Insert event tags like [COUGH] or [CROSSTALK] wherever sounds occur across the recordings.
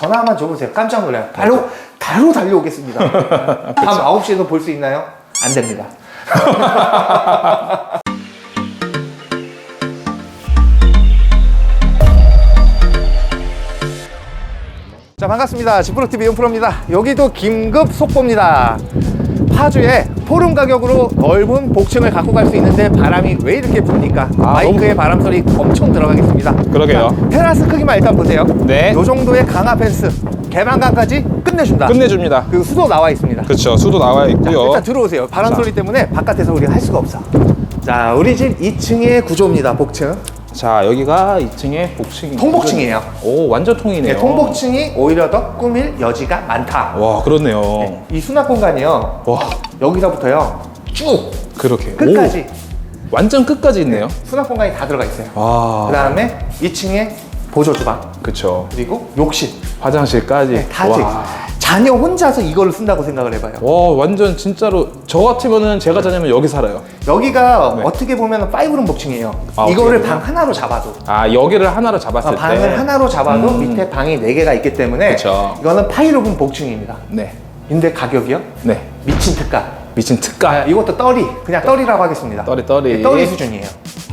전화만 줘보세요. 깜짝 놀라요. 바로, 바로 달려오겠습니다. [LAUGHS] 밤 9시에도 볼 수 있나요? 안 됩니다. [LAUGHS] 자, 반갑습니다. 지프로TV 용프로입니다. 여기도 긴급 속보입니다. 파주에 포름 가격으로 넓은 복층을 갖고 갈 수 있는데 바람이 왜 이렇게 붑니까? 아, 마이크에 바람 소리 엄청 들어가겠습니다. 그러게요. 자, 테라스 크기만 일단 보세요. 네. 요 정도의 강화 펜스, 개방감까지 끝내준다. 끝내줍니다. 그리고 수도 나와 있습니다. 그렇죠. 수도 나와 자, 있고요. 일단 들어오세요. 바람 자. 소리 때문에 바깥에서 우리가 할 수가 없어. 자, 우리 집 2층의 구조입니다. 복층. 자, 여기가 2층에 복층. 통복층이에요. 오, 완전 통이네요. 네, 통복층이 오히려 더 꾸밀 여지가 많다. 와, 그렇네요. 이 수납 공간이요. 와, 여기서부터요. 쭉 그렇게. 끝까지 오, 완전 끝까지 있네요. 수납 공간이 다 들어가 있어요. 와, 그 다음에 2층에 보조 주방 그쵸. 그리고 욕실 화장실까지. 네, 다지. 와. 자녀 혼자서 이거를 쓴다고 생각을 해봐요. 와, 완전 진짜로 저 같으면은 제가 자냐면 여기 살아요. 여기가 네. 어떻게 보면 5룸 복층이에요. 아, 이거를 어떻게 방 하나로 잡아도 아, 여기를 하나로 잡았을 아, 때. 방을 하나로 잡아도 음. 밑에 방이 4개가 있기 때문에 그쵸. 이거는 파이로분 복층입니다. 네. 근데 가격이요? 네. 미친 특가. 미친 특가. 아, 이것도 떨이 그냥 떨이라고 하겠습니다. 떨이, 떨이. 네, 떨이 수준이에요.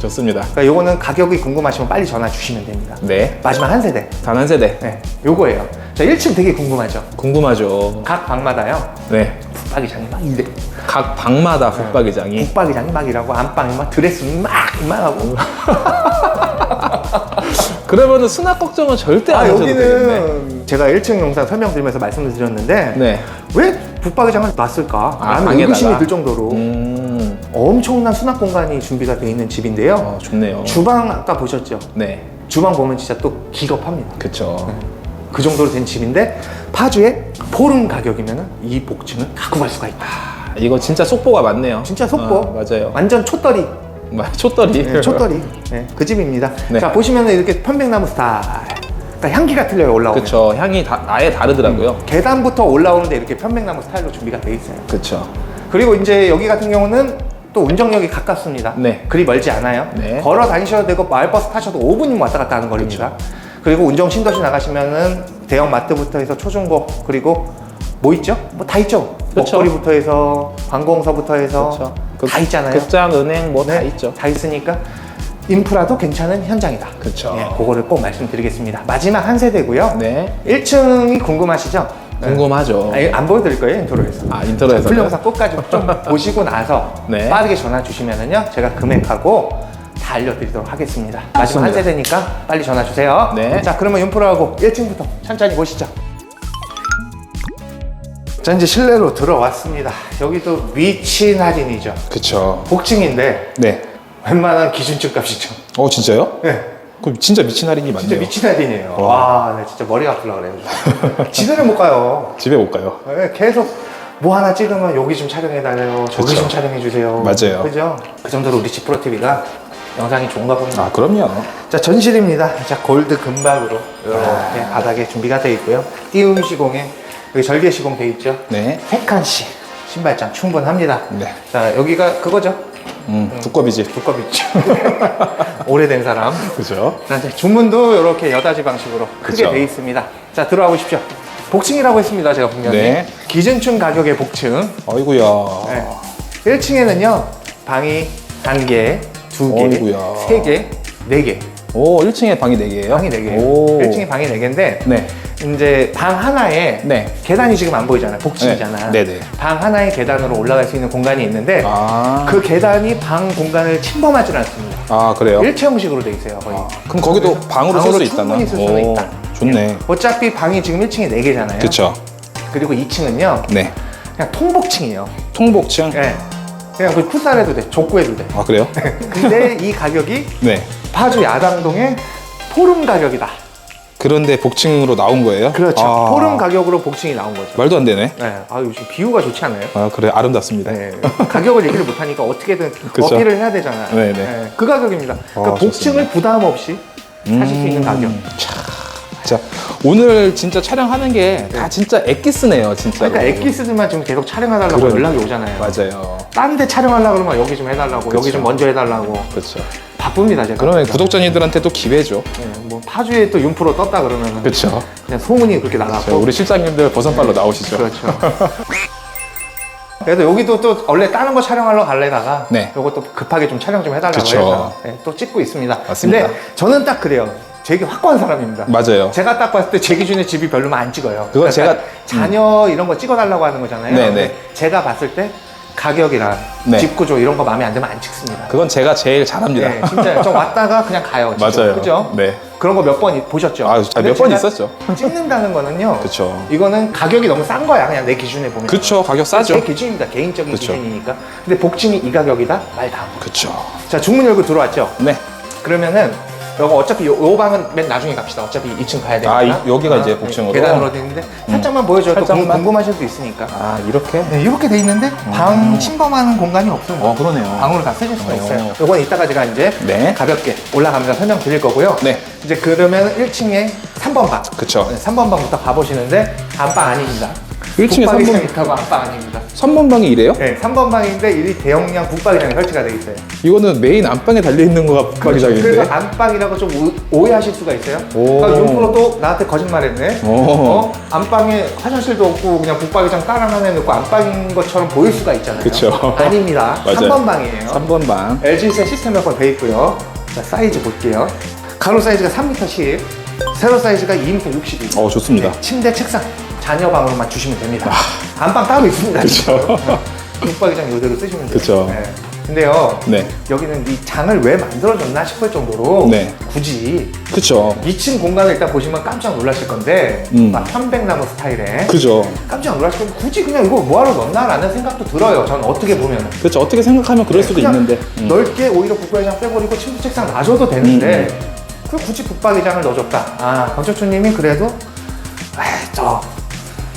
좋습니다. 그러니까 이거는 가격이 궁금하시면 빨리 전화 주시면 됩니다. 네. 마지막 한 세대. 단 한 세대. 네, 요거예요. 자, 1층 되게 궁금하죠? 궁금하죠. 각 방마다요. 네. 붙박이장이 막 이래. 각 방마다 붙박이장이. 붙박이장이 막 이라고 안방이 막 드레스 막 이만하고. [LAUGHS] 그러면은 수납 걱정은 절대 아, 안 하셔도 되겠네. 여기는 제가 1층 영상 설명드리면서 말씀을 드렸는데 네. 왜 붙박이장을 놨을까? 아, 라는 방에다가? 의구심이 들 정도로 음. 엄청난 수납 공간이 준비가 되어 있는 집인데요. 어, 좋네요. 주방 아까 보셨죠? 네. 주방 보면 진짜 또 기겁합니다. 그쵸. 그 정도로 된 집인데 파주에 포름 가격이면 이 복층을 갖고 갈 수가 있다. 아, 이거 진짜 속보가 많네요. 진짜 속보. 아, 맞아요. 완전 촛더리. 마- 촛더리. 네, 촛더리. 네, 그 집입니다. 네. 자 보시면 이렇게 편백나무 스타일. 그러니까 향기가 틀려요 올라오면. 그쵸. 향이 다, 아예 다르더라고요. 계단부터 올라오는데 이렇게 편백나무 스타일로 준비가 돼 있어요. 그쵸. 그리고 이제 여기 같은 경우는 또 운정역이 가깝습니다. 네. 그리 멀지 않아요. 네. 걸어 다니셔도 되고 마을버스 타셔도 5분이면 왔다 갔다 하는 거리입니다. 그리고 운정 신도시 나가시면은 대형 마트부터 해서 초중고 그리고 뭐 있죠? 뭐 다 있죠. 그쵸. 먹거리부터 해서 관공서부터 해서 그쵸. 다 있잖아요. 극장, 은행 뭐 다 네, 있죠. 다 있으니까 인프라도 괜찮은 현장이다. 그쵸. 네, 그거를 꼭 말씀드리겠습니다. 마지막 한 세대고요. 네. 1층이 궁금하시죠? 네. 궁금하죠. 아니, 안 보여드릴 거예요 인트로에서. 아, 인터넷에서. 풀 영상 끝까지 좀 [LAUGHS] 보시고 나서 네. 빠르게 전화 주시면은요 제가 금액하고 다 알려드리도록 하겠습니다. 마지막 한. 세대니까 빨리 전화 주세요. 네. 자 그러면 윤프로하고 1층부터 천천히 보시죠. 자 이제 실내로 들어왔습니다. 여기도 위치 할인이죠. 그쵸. 복층인데 네. 웬만한 기준층 값이죠. 어, 진짜요? 네. 그럼 진짜 미친 할인이 많네요. 진짜 미친 할인이에요. 와. 와, 나 진짜 머리가 아프려 그래요. [LAUGHS] 집에를 못 가요. 집에 못 가요. 네, 계속 뭐 하나 찍으면 여기 좀 촬영해달래요. 저기 그쵸. 좀 촬영해주세요. 맞아요. 그죠? 그 정도로 우리 지프로 TV가 영상이 좋은가 봅니다. 아, 그럼요. 자, 전실입니다. 자, 골드 금박으로 이렇게 바닥에 준비가 되어 있고요. 띄움 시공에 여기 절개 시공 되어 있죠. 네. 세 칸씩 신발장 충분합니다. 네. 자, 여기가 그거죠. 음, 두꺼비지. 두꺼비죠. [LAUGHS] 오래된 사람. 그죠? 자, 이제 주문도 이렇게 여닫이 방식으로 크게 그쵸. 되어 있습니다. 자, 들어와 보십시오. 복층이라고 했습니다. 제가 분명히. 네. 기준층 가격의 복층. 어이구야. 네. 1층에는요, 방이 한 개, 두 개, 어이구야. 세 개, 네 개. 오, 1층에 방이 4개예요? 방이 네 개예요. 오. 1층에 방이 네 개인데, 네. 이제 방 하나에 네. 계단이 지금 안 보이잖아요. 복층이잖아. 네. 네네. 방 하나에 계단으로 올라갈 수 있는 공간이 있는데, 아. 그 계단이 방 공간을 침범하지 않습니다. 아, 그래요? 일체 형식으로 돼 있어요, 거의. 아, 그럼 거기도 방으로 쓸 수 있다나? 충분히 쓸 수는 오, 있다. 좋네. 어차피 방이 지금 1층에 4개잖아요. 그쵸. 그리고 2층은요, 네. 그냥 통복층이에요. 통복층? 예. 그냥 그 풋살해도 돼, 족구해도 돼. 아, 그래요? [LAUGHS] 근데 이 가격이 네. 파주 야당동의 포름 가격이다. 그런데 복층으로 나온 거예요? 그렇죠. 아, 포름 가격으로 복층이 나온 거죠. 말도 안 되네. 네. 아, 요즘 비유가 좋지 않아요? 아, 그래. 아름답습니다. 네. 가격을 얘기를 못하니까 어떻게든 그쵸. 어필을 해야 되잖아요. 네네. 그 가격입니다. 그러니까 아, 복층을 부담 없이 사실 수 있는 음. 가격. 자, 오늘 진짜 촬영하는 게 다 진짜 엑기스네요, 진짜. 그러니까 엑기스들만 지금 계속 촬영해달라고 그러니까. 연락이 오잖아요. 맞아요. 딴 데 촬영하려고 그러면 여기 좀 해달라고 여기 그쵸. 좀 먼저 해달라고 그렇죠. 바쁩니다 제가 그러면 구독자님들한테 또 기회죠. 네, 뭐 파주에 또 윤프로 떴다 그러면 그렇죠. 그냥 소문이 그렇게 나갔고 우리 실장님들 버선발로 나오시죠. 그렇죠. 그래서 여기도 또 원래 다른 거 촬영하러 갈래다가 네. 요것도 급하게 좀 촬영 좀 해달라고 그쵸. 해서 네, 또 찍고 있습니다. 맞습니다. 근데 저는 딱 그래요. 되게 확고한 사람입니다. 맞아요. 제가 딱 봤을 때 제 기준에 집이 별로면 안 찍어요. 그건 제가- 자녀 이런 거 찍어달라고 하는 거잖아요. 네, 근데 네. 제가 봤을 때 가격이랑 네. 집 구조 이런 거 마음에 안 들면 안 찍습니다. 그건 제가 제일 잘합니다. 네, 진짜 좀 [LAUGHS] 왔다가 그냥 가요. 진짜. 맞아요. 그죠? 네. 그런 거 몇 번 보셨죠? 아, 근데 몇번 제가 있었죠. 찍는다는 거는요. 그쵸. 이거는 가격이 너무 싼 거야. 그냥 내 기준에 보면. 그쵸. 가격 제 싸죠. 기준입니다. 개인적인 그쵸. 기준이니까. 근데 복층이 이 가격이다? 말 다. 그쵸. 자, 중문 열고 들어왔죠? 네. 그러면은 요거 어차피 요, 요 방은 맨 나중에 갑시다. 어차피 2층 가야 되니까. 아, 이- 여기가 이제 복층으로? 계단으로 돼 있는데 살짝만 보여줘요. 또 살짝만? 궁- 궁금하실 수 있으니까. 아, 이렇게? 네, 이렇게 돼 있는데 방 침범하는 공간이 없어요. 어, 그러네요. 방으로 다 쓰실 수가 어. 있어요. 요건 이따가 제가 이제 네. 가볍게 올라가면서 설명 드릴 거고요. 네. 이제 그러면 1층에 3번 방. 그쵸. 네, 3번 방부터 가보시는데 안방 아닙니다. 1층에 북방이 3번 있다고 안방 아닙니다. 3번 방이 이래요? 네, 3번 방인데 이 대용량 북박이장이 설치가 돼 있어요. 이거는 메인 안방에 달려 있는 거가 북박이장인데. 그래서 안방이라고 좀 오- 오해하실 수가 있어요. 오. 그러니까 윤프로도 나한테 거짓말했네. 오. 어? 안방에 화장실도 없고 그냥 북박이장 깔아 하나 놓고 안방인 것처럼 보일 수가 있잖아요. 그쵸. 아닙니다. [LAUGHS] 맞아요. 3번 방이에요. 3번 방. LG센 시스템 몇번 돼 있고요. 자, 사이즈 볼게요. 가로 사이즈가 3m 10, 세로 사이즈가 2m 62. 어, 좋습니다. 네, 침대, 책상, 자녀 방으로만 주시면 됩니다. 안방 따로 있습니다. 그쵸. 북박이장 이대로 쓰시면 돼요. 그쵸. 네. 근데요, 네. 여기는 이 장을 왜 만들어줬나 싶을 정도로 네. 굳이 그쵸. 2층 공간을 일단 보시면 깜짝 놀라실 건데 음. 막 편백나무 스타일에 그죠. 깜짝 놀라실 건데 굳이 그냥 이거 뭐하러 넣나라는 생각도 들어요. 저는 어떻게 보면 그쵸. 어떻게 생각하면 그럴 수도 그냥 있는데. 음. 넓게 오히려 북박이장 빼버리고 침대 책상 놔줘도 되는데 그 굳이 북박이장을 넣어줬다. 아 강철주님이 그래도 에이, 또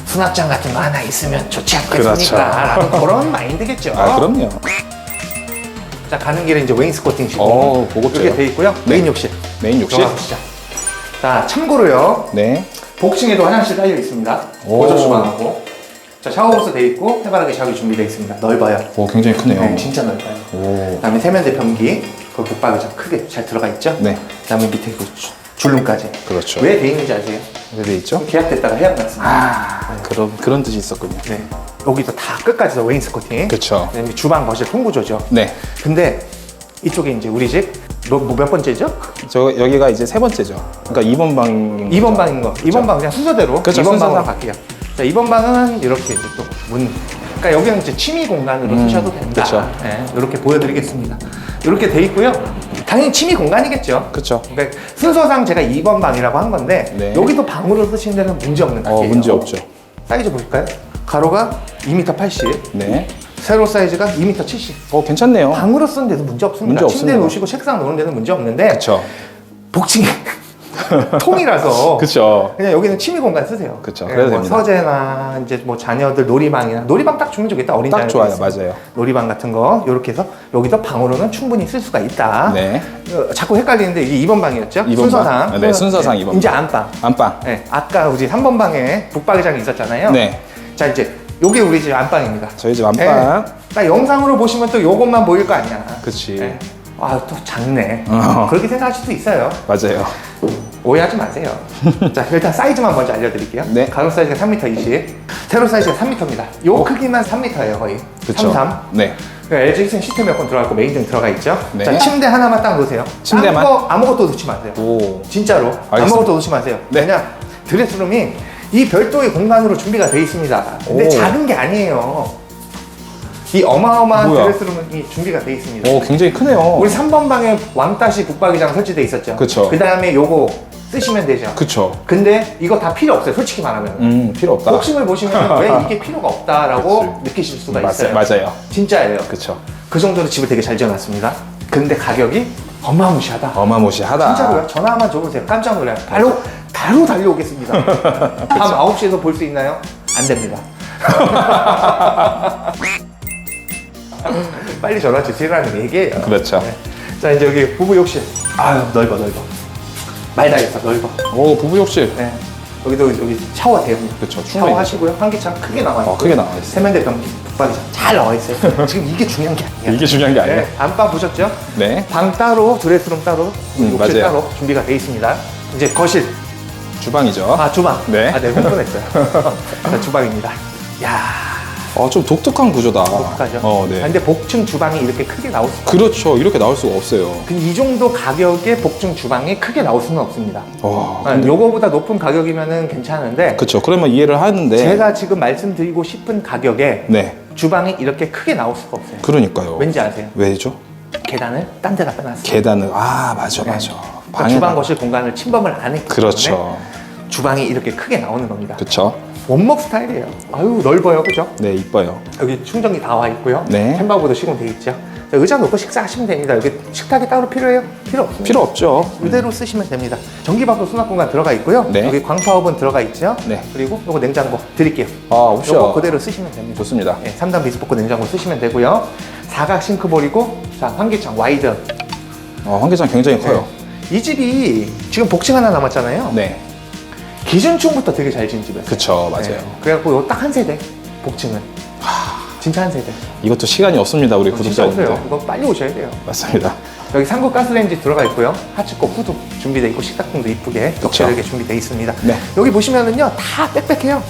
수납장 같은 거 하나 있으면 좋지 않겠습니까? 그렇죠. 라는 그런 마인드겠죠. 아, 그럼요. 자 가는 길에 이제 웨인스코팅시고 어, 고급져요. 이렇게 돼 있고요. 메인 욕실 메인 욕실. 들어가 보시죠. 자 참고로요 네. 복층에도 화장실 달려 있습니다. 오. 보조 주방하고 자 샤워부스 돼 있고 해바라기 샤워기 준비되어 있습니다. 넓어요. 오, 굉장히 크네요. 네, 진짜 넓어요. 오. 그다음에 세면대 변기 그 붙박이 좀 크게 잘 들어가 있죠. 네. 그다음에 밑에 그 주- 줄눈까지. 그렇죠. 왜 돼 있는지 아세요? 왜돼 있죠? 계약됐다가 해약 났습니다. 아, 그런, 그런 뜻이 있었군요. 네. 여기도 다 끝까지 다 웨인스코팅. 그쵸. 그다음에 주방 거실 통구조죠. 네. 근데 이쪽에 이제 우리 집 몇, 뭐몇 번째죠? 저, 여기가 이제 세 번째죠. 그러니까 2번 방. 2번 방인 거. 2번 방 그냥 순서대로 그쵸, 2번 순서대로. 방으로 갈게요. 자, 2번 방은 이렇게 이제 또 문. 그러니까 여기는 이제 취미 공간으로 쓰셔도 된다. 음, 그쵸. 네, 이렇게 보여드리겠습니다. 이렇게 돼 있고요. 당연히 취미 공간이겠죠. 그쵸. 그러니까 순서상 제가 2번 방이라고 한 건데 네. 여기도 방으로 쓰시는 데는 문제 없는 어, 가게예요. 문제 없죠. 사이즈 보실까요? 가로가 2m 80, 네. 세로 사이즈가 2m 70. 어, 괜찮네요. 방으로 쓰는 데도 문제 없습니다. 문제 침대 없습니다. 놓으시고 책상 놓는 데는 문제 없는데 그쵸. 복층이 [LAUGHS] 통이라서 그쵸. 그냥 여기는 취미 공간 쓰세요. 그쵸, 예, 그래도 뭐 됩니다. 서재나 이제 뭐 자녀들 놀이방이나 놀이방 딱 주면 좋겠다. 어린 딱 자녀들 좋아요. 있으면. 맞아요. 놀이방 같은 거 이렇게 해서 여기도 방으로는 충분히 쓸 수가 있다. 네. 어, 자꾸 헷갈리는데 이게 2번 방이었죠? 2번 순서상. 방. 네, 순서상 2번 이제 방. 안방. 안방. 네, 아까 우리 3번 방에 북박이장이 있었잖아요. 네. 자 이제 요게 우리 집 안방입니다. 저희 집 안방. 네. 딱 영상으로 보시면 또 요것만 보일 거 아니야. 그치. 네. 아, 또 작네. 어. 그렇게 생각하실 수도 있어요. 맞아요. 오해하지 마세요. [LAUGHS] 자, 일단 사이즈만 먼저 알려드릴게요. 네. 가로 사이즈가 3m 20, 세로 사이즈가 3m입니다. 요 크기만 3m예요, 거의. 그쵸. 33. 네. LG 휘슨 시스템 에어컨 들어가 있고 메인 등 들어가 있죠. 네. 자, 침대 하나만 딱 놓으세요. 침대만? 딴 거 아무것도 넣지 마세요. 오. 진짜로 알겠습니다. 아무것도 넣지 마세요. 네. 왜냐 드레스룸이 이 별도의 공간으로 준비가 돼 있습니다. 근데 오. 작은 게 아니에요. 이 어마어마한 뭐야? 드레스룸이 준비가 돼 있습니다. 오, 굉장히 크네요. 우리 3번 방에 왕따시 북박이장 설치돼 있었죠. 그쵸. 그 다음에 요거 쓰시면 되죠. 그쵸. 근데 이거 다 필요 없어요. 솔직히 말하면. 음, 필요 없다. 복싱을 보시면 [LAUGHS] 왜 이게 필요가 없다라고 느끼실 수가 있어요. 맞아요. 진짜예요. 그쵸. 그 정도로 집을 되게 잘 지어놨습니다. 근데 가격이 어마무시하다. 어마무시하다. 진짜로요? 전화 한번 줘보세요. 깜짝 놀라요. 바로, 바로 달려오겠습니다. [LAUGHS] 밤 9시에도 볼수 있나요? 안 됩니다. [LAUGHS] [LAUGHS] 빨리 전화 주시라는 얘기예요. 그렇죠. 네. 자, 이제 여기 부부 욕실. 아유, 넓어, 넓어. 말다 했어, 넓어. 오, 부부 욕실. 네. 여기도 여기 샤워. 그쵸, 충분히 샤워하시고요. 환기창 크게 나와 있고. 어, 크게 나와 있어요. 세면대 변기 붙박이장 잘 나와 있어요. [LAUGHS] 지금 이게 중요한 게 아니에요. 이게 중요한 게 아니에요. 네, 안방 보셨죠? 네. 방 따로, 드레스룸 따로, 음, 욕실 맞아요. 따로 준비가 되어 있습니다. 이제 거실, 주방이죠. 아 주방. 네. 아, 네, [LAUGHS] 흥분했어요. 자, 주방입니다. 야, 어, 좀 독특한 구조다. 독특하죠. 어, 네. 아, 근데 복층 주방이 이렇게 크게 나올 수. 그렇죠. 이렇게 나올 수가 없어요. 근데 이 정도 가격에 복층 주방이 크게 나올 수는 없습니다. 와, 아, 요거보다 높은 가격이면은 괜찮은데 그렇죠. 그러면 이해를 하는데. 제가 지금 말씀드리고 싶은 가격에 네. 주방이 이렇게 크게 나올 수가 없어요. 그러니까요. 왠지 아세요? 왜죠? 계단을 딴 데다 빼놨어요. 계단을 아 맞아 네. 맞아. 그러니까 주방 거실 공간을 침범을 안 했기 때문에 그렇죠. 주방이 이렇게 크게 나오는 겁니다. 그렇죠. 원목 스타일이에요. 아유 넓어요, 그죠? 네 이뻐요. 여기 충전기 다 와 있고요. 네. 햄버거도 시공돼 있죠. 자, 의자 놓고 식사하시면 됩니다. 여기 식탁이 따로 필요해요? 필요 없습니다. 필요 없죠. 이대로 쓰시면 됩니다. 전기밥솥 수납 공간 들어가 있고요. 네. 여기 광파오븐 들어가 있죠. 네. 그리고 요거 냉장고 드릴게요. 아 옵션. 요거 그대로 쓰시면 됩니다. 좋습니다. 네, 3단 비스포크 냉장고 쓰시면 되고요. 사각 싱크볼이고 자 환기창 와이드. 어, 환기장 굉장히 커요. 이 집이 지금 복층 하나 남았잖아요. 네. 기준층부터 되게 잘 지은 집이에요. 그쵸 맞아요. 네. 그래갖고 요 딱 한 세대 복층은 진짜 한 세대. 이것도 시간이 없습니다 우리 진짜 구독자님들. 오세요. 이거 빨리 오셔야 돼요. 맞습니다. 여기 상급 가스레인지 들어가 있고요. 하츠코 후드 준비돼 있고 식탁등도 이쁘게 격자되게 준비돼 있습니다. 네. 여기 보시면은요 다 빽빽해요.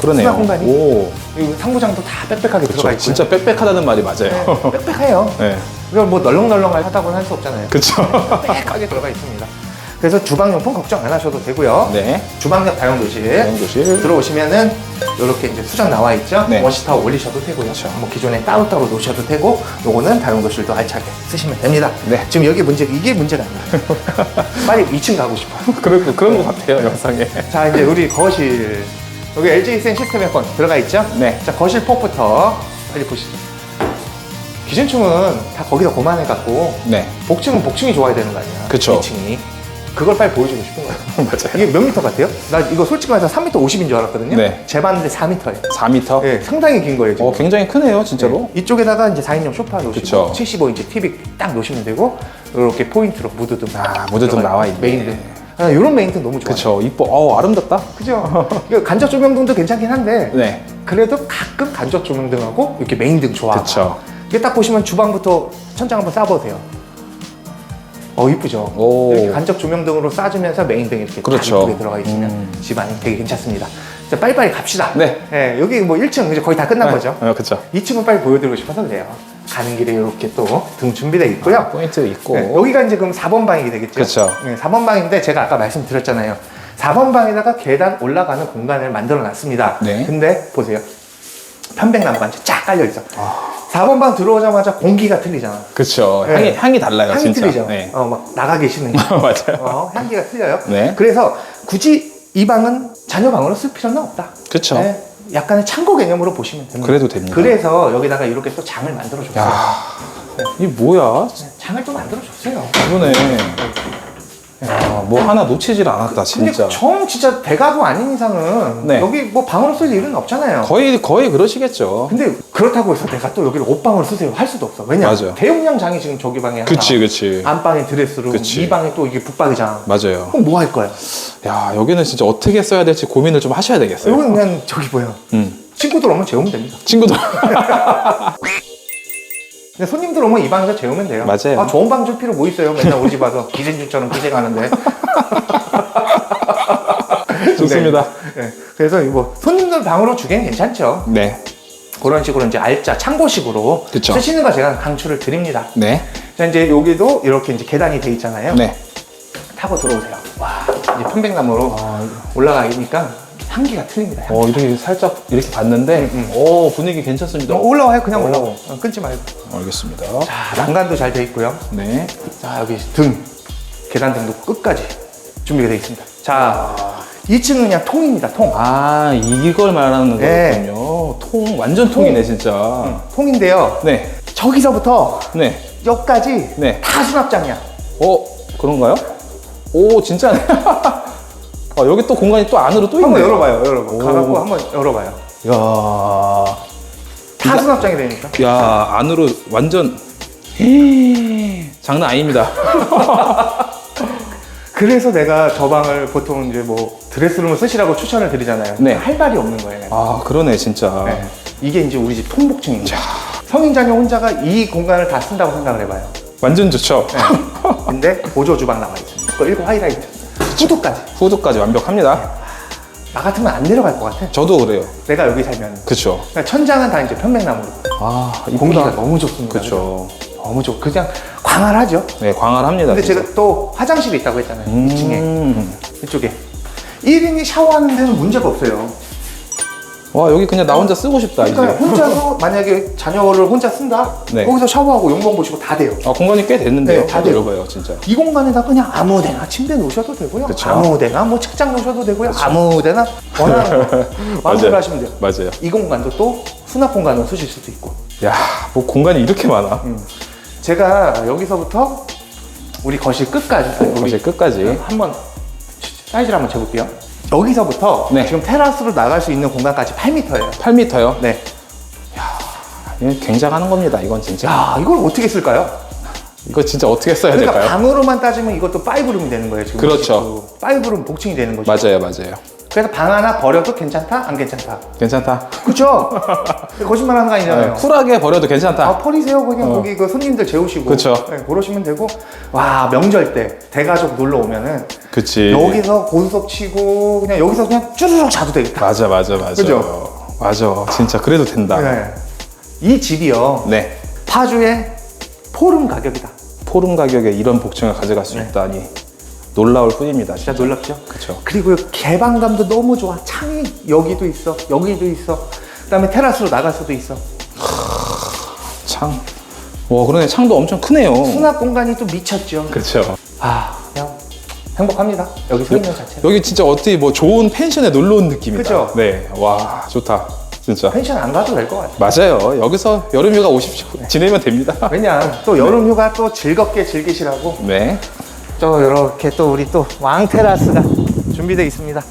그러네요. 수납 공간이? 오. 그리고 상부장도 다 빽빽하게 들어가. 있고요. 진짜 빽빽하다는 말이 맞아요. 네, 빽빽해요. [LAUGHS] 네. 이걸 뭐 널렁널렁 하다고는 할 수 없잖아요. 그렇죠. [LAUGHS] 빽빽하게 들어가 있습니다. 그래서 주방용품 걱정 안 하셔도 되고요. 네. 주방역 다용도실 다용도실. 들어오시면은 이렇게 이제 수전 나와 있죠. 네. 워시타워 올리셔도 되고요. 그렇죠. 뭐 기존에 따로따로 놓으셔도 되고 요거는 다용도실도 알차게 쓰시면 됩니다. 네. 지금 여기 문제 이게 문제가 아니에요. [LAUGHS] 빨리 2층 가고 싶어요. [LAUGHS] 그런 그런 것 같아요 영상에. 자 이제 우리 거실 여기 LG 센 시스템 에어컨 들어가 있죠? 네. 자 거실 폭부터 빨리 보시죠. 기준층은 다 거기다 고만해 갖고 네. 복층은 복층이 좋아야 되는 거 아니야? 그쵸. 2층이. 그걸 빨리 보여주고 싶은 거예요. [LAUGHS] 맞아요. 이게 몇 미터 같아요? 나 이거 솔직히 말해서 3m 50인 줄 알았거든요. 네. 재봤는데 4m예요. 4m. 예, 상당히 긴 거예요, 지금. 어 굉장히 크네요 진짜로. 네. 이쪽에다가 이제 4인용 소파 놓으시고 그쵸. 75인치 TV 딱 놓으시면 되고 이렇게 포인트로 무드등 아, 무드등 나와 있네. 메인등 아, 이런 메인등 너무 좋아요 그쵸 이뻐. 어 아름답다. 그죠? 이거 간접 조명등도 괜찮긴 한데 네. 그래도 가끔 간접 조명등하고 이렇게 메인등 좋아 그쵸. 이게 딱 보시면 주방부터 천장 한번 쏴보세요 어 이쁘죠? 오. 이렇게 간접 조명 등으로 쏴주면서 메인등 이렇게 그렇죠. 딱 이쁘게 들어가 있으면 음. 집안이 되게 괜찮습니다 자 빨리빨리 갑시다 네. 예, 여기 뭐 1층 이제 거의 다 끝난 거죠 어 그쵸. 2층은 빨리 보여드리고 싶어서 그래요. 가는 길에 이렇게 또 등 준비되어 있고요. 포인트 있고. 네, 여기가 이제 그럼 4번 방이 되겠죠? 그쵸. 네, 4번 방인데 제가 아까 말씀드렸잖아요. 4번 방에다가 계단 올라가는 공간을 만들어 놨습니다. 네. 근데 보세요. 편백나무가 쫙 깔려 있어. 4번 방 들어오자마자 공기가 틀리잖아. 그쵸. 네. 향이 향이 달라요 향이 진짜. 틀리죠. 네. 어, 막 나가 계시는 거. [LAUGHS] 맞아요. 어, 향기가 틀려요. 네. 그래서 굳이 이 방은 자녀 방으로 쓸 필요는 없다. 그쵸. 네, 약간의 창고 개념으로 보시면 됩니다. 그래도 됩니다. 그래서 여기다가 이렇게 또 장을 만들어 줬어요. 야. 이 뭐야? 장을 또 만들어 줬어요. 이거네. 야, 뭐 하나 놓치질 않았다 근데 진짜. 정 진짜 대가구 아닌 이상은 네. 여기 뭐 방으로 쓸 일은 없잖아요. 거의 거의 그러시겠죠. 근데 그렇다고 해서 내가 또 여기를 옷방으로 쓰세요 할 수도 없어. 왜냐? 맞아요. 대용량 장이 지금 저기 방에 그치 하나. 그치. 안방에 드레스룸, 그치. 이 방에 또 이게 북방이장. 맞아요. 그럼 뭐 할 거야? 야 여기는 진짜 어떻게 써야 될지 고민을 좀 하셔야 되겠어요. 여기는 그냥 저기 뭐야? 음. 친구들 오면 재우면 됩니다. 친구들. [LAUGHS] 근데 손님들 오면 이 방에서 재우면 돼요. 맞아요. 아, 좋은 방 줄 필요 뭐 있어요? 맨날 우리 집 와서 기생충처럼 기생하는데. [LAUGHS] 좋습니다. 네. 그래서 뭐 손님들 방으로 주기엔 괜찮죠. 네. 그런 식으로 이제 알짜 창고식으로 그쵸. 쓰시는 거 제가 강추를 드립니다. 네. 자 이제 여기도 이렇게 이제 계단이 돼 있잖아요. 네. 타고 들어오세요. 와 이제 편백나무로 올라가니까 향기가 틀립니다. 향기. 어 이렇게 살짝 이렇게 봤는데. 오 분위기 괜찮습니다. 어, 올라와요 그냥 오. 올라와. 어, 끊지 말고. 알겠습니다. 자 난간도 잘 돼 있고요. 네. 자 여기 등 계단 등도 끝까지 준비가 되어 있습니다. 자 2층은 그냥 통입니다. 통. 아 이걸 말하는 네. 거군요. 통 완전 통이네 진짜. 통인데요. 네. 저기서부터 네. 여기까지 네. 다 수납장이야. 어 그런가요? 오 진짜네. [LAUGHS] 아, 여기 또 공간이 또 안으로 또 있네요. 한번 열어봐요. 열어봐. 오. 가갖고 한번 열어봐요. 야. 다 수납장이 되니까. 야 안으로 완전 헤이, 장난 아닙니다. [LAUGHS] 그래서 내가 저 방을 보통 이제 뭐 드레스룸을 쓰시라고 추천을 드리잖아요. 네. 할 말이 없는 거예요. 아 그러네 진짜. 네. 이게 이제 우리 집 통복층입니다. 성인 자녀 혼자가 이 공간을 다 쓴다고 생각을 해봐요. 완전 좋죠. 네. 근데 보조 주방 나와 있습니다. 그거 1고 하이라이트. 후드까지. 후드까지 완벽합니다. 나 같으면 안 내려갈 것 같아. 저도 그래요. 내가 여기 살면. 그쵸. 그러니까 천장은 다 이제 편백나무로. 아 공기가 너무 좋습니다. 그쵸. 너무 좋. 그냥 광활하죠. 네 광활합니다. 근데 진짜. 제가 또 화장실이 있다고 했잖아요. 2층에. 음. 이쪽에. 1인이 샤워하는 데는 문제가 없어요. 와 여기 그냥 나 혼자 쓰고 싶다 이제. 그러니까 혼자서 만약에 자녀를 혼자 쓴다? 네. 거기서 샤워하고 용방 보시고 다 돼요. 아 공간이 꽤 됐는데요. 네, 다 돼요. 넓어요 진짜. 이 공간에다 그냥 아무 데나 침대 놓으셔도 되고요. 그쵸. 아무 데나 뭐 책장 놓으셔도 되고요. 아무 데나 원하는 거 마음대로 하시면 돼요. 맞아요. 이 공간도 또 수납 공간으로 쓰실 수도 있고. 야 뭐 공간이 이렇게 많아. 제가 여기서부터 우리 거실 끝까지 아니, 우리 거실 끝까지. 한번 사이즈를 한번 재볼게요. 여기서부터 네. 지금 테라스로 나갈 수 있는 공간까지 8m예요. 8m요. 네. 굉장하는 겁니다. 이건 진짜. 야, 이걸 어떻게 쓸까요? 이거 진짜 어떻게 써야 그러니까 될까요? 방으로만 따지면 이것도 5룸이 되는 거예요. 지금 그렇죠. 5룸 복층이 되는 거죠. 맞아요, 맞아요. 그래서 방 하나 버려도 괜찮다? 안 괜찮다? 괜찮다. 그렇죠? [LAUGHS] 거짓말 하는 거 아니잖아요. 네, 쿨하게 버려도 괜찮다. 아, 버리세요. 그냥 거기 그 손님들 재우시고. 그쵸. 네, 그러시면 되고. 와, 명절 때 대가족 놀러 오면은 그치. 여기서 고수석 치고 그냥 여기서 그냥 쭈르륵 자도 되겠다. 맞아, 맞아, 맞아. 그죠? 맞아. 진짜 그래도 된다. 네. 네. 이 집이요. 파주의 포름 가격이다. 포름 가격에 이런 복층을 가져갈 수 네. 있다니 놀라울 뿐입니다. 진짜 진짜. 놀랍죠? 그쵸. 그리고 개방감도 너무 좋아. 창이 여기도 있어. 여기도 있어. 그다음에 테라스로 나갈 수도 있어. 창. 와, 그러네. 창도 엄청 크네요. 수납 공간이 또 미쳤죠. 그쵸. 아, 그냥 행복합니다. 여기 서 있는 자체. 여기 진짜 어떻게 뭐 좋은 펜션에 놀러 온 느낌이다. 그쵸? 네. 와, 좋다. 진짜. 펜션 안 가도 될 것 같아. 맞아요. 여기서 여름휴가 오십시오. 지내면 됩니다. 왜냐, 또 여름 휴가 또 즐겁게 즐기시라고 네. 또 이렇게 또 우리 또 왕 테라스가 준비되어 있습니다.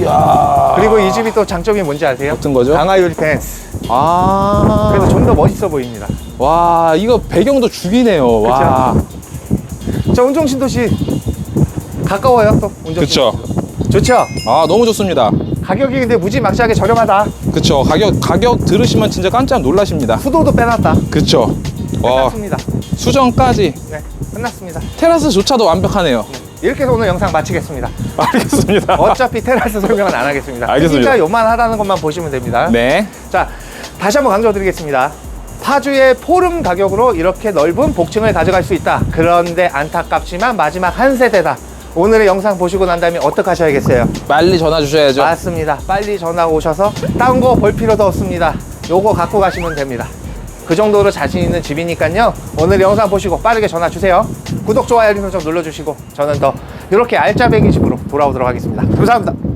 이야. 그리고 이 집이 또 장점이 뭔지 아세요? 어떤 거죠? 강화유리 펜스. 아. 그래서 좀 더 멋있어 보입니다. 와, 이거 배경도 죽이네요. 와. 자, 운종신도 씨 가까워요 또 운종신. 그쵸. 좋죠. 아, 너무 좋습니다. 가격이 근데 무지막지하게 저렴하다. 그쵸. 가격, 가격 들으시면 진짜 깜짝 놀라십니다. 수도도 빼놨다. 그쵸. 와. 수정까지. 네, 끝났습니다. 테라스조차도 완벽하네요. 이렇게 해서 오늘 영상 마치겠습니다. [LAUGHS] 알겠습니다. 어차피 테라스 설명은 안 하겠습니다. 알겠습니다. 크기가 요만하다는 것만 보시면 됩니다. 네. 자, 다시 한번 강조드리겠습니다. 파주의 포름 가격으로 이렇게 넓은 복층을 가져갈 수 있다. 그런데 안타깝지만 마지막 한 세대다. 오늘의 영상 보시고 난 다음에 어떻게 하셔야겠어요? 빨리 전화 주셔야죠. 맞습니다. 빨리 전화 오셔서 딴거볼 필요도 없습니다. 요거 갖고 가시면 됩니다. 그 정도로 자신 있는 집이니까요. 오늘 영상 보시고 빠르게 전화 주세요. 구독, 좋아요, 알림 설정 눌러주시고 저는 더 이렇게 알짜배기 집으로 돌아오도록 하겠습니다. 감사합니다.